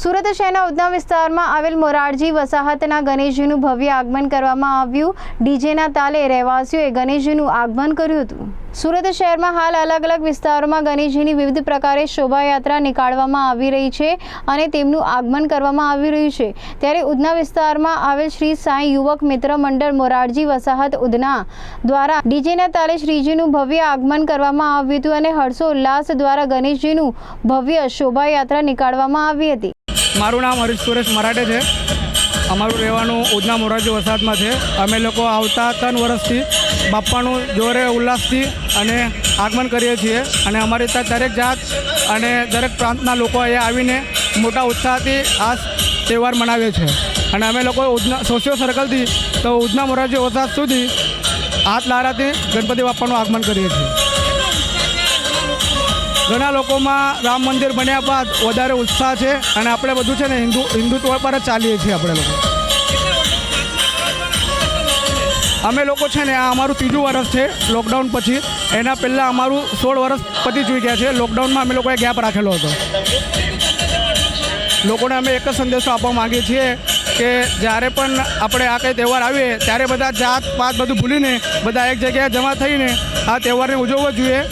સુરત શહેરના ઉધના વિસ્તારમાં આવેલ મોરારજી વસાહતના ગણેશજીનું ભવ્ય આગમન કરવામાં આવ્યું. ડીજેના તાલે રહેવાસીઓએ ગણેશજીનું આગમન કર્યું હતું. સુરત શહેરમાં હાલ અલગ અલગ વિસ્તારોમાં ગણેશજીની વિવિધ પ્રકારે શોભાયાત્રા નીકાળવામાં આવી રહી છે અને તેમનું આગમન કરવામાં આવી રહ્યું છે. ત્યારે ઉધના વિસ્તારમાં આવેલ શ્રી સાંઈ યુવક મિત્ર મંડળ મોરારજી વસાહત ઉધના દ્વારા ડીજેના તાલે શ્રીજીનું ભવ્ય આગમન કરવામાં આવ્યું હતું અને હર્ષોલ્લાસ દ્વારા ગણેશજીનું ભવ્ય શોભાયાત્રા નીકાળવામાં આવી હતી. મારું નામ હરીશ સુરેશ મરાઠે છે. અમારું રહેવાનું ઉધના મોરારજી વરસાદમાં છે. અમે લોકો આવતા ત્રણ વર્ષથી બાપ્પાનું જોરે ઉલ્લાસથી અને આગમન કરીએ છીએ. અને અમારી ત્યાં દરેક જાત અને દરેક પ્રાંતના લોકો અહીંયા આવીને મોટા ઉત્સાહથી આ તહેવાર મનાવે છે. અને અમે લોકો ઉધના સોશિયો સર્કલથી તો ઉધના મોરારજી વરસાદ સુધી હાથ લારાથી ગણપતિ બાપ્પાનું આગમન કરીએ છીએ. ઘણા લોકોમાં રામ મંદિર બન્યા બાદ વધારે ઉત્સાહ છે અને આપણે બધું છે ને હિન્દુ, હિન્દુત્વ પર જ ચાલીએ છીએ આપણે લોકો. અમે લોકો છે ને આ અમારું ત્રીજું વર્ષ છે લોકડાઉન પછી. એના પહેલાં અમારું સોળ વર્ષ પતી ગયા છે. લોકડાઉનમાં અમે લોકોએ ગેપ રાખેલો હતો. લોકોને અમે એક જ સંદેશો આપવા માંગીએ છીએ કે જ્યારે પણ આપણે આ કંઈ તહેવાર આવીએ, ત્યારે બધા જાત પાત બધું ભૂલીને બધા એક જગ્યાએ જમા થઈને આ તહેવારને ઉજવવો જોઈએ.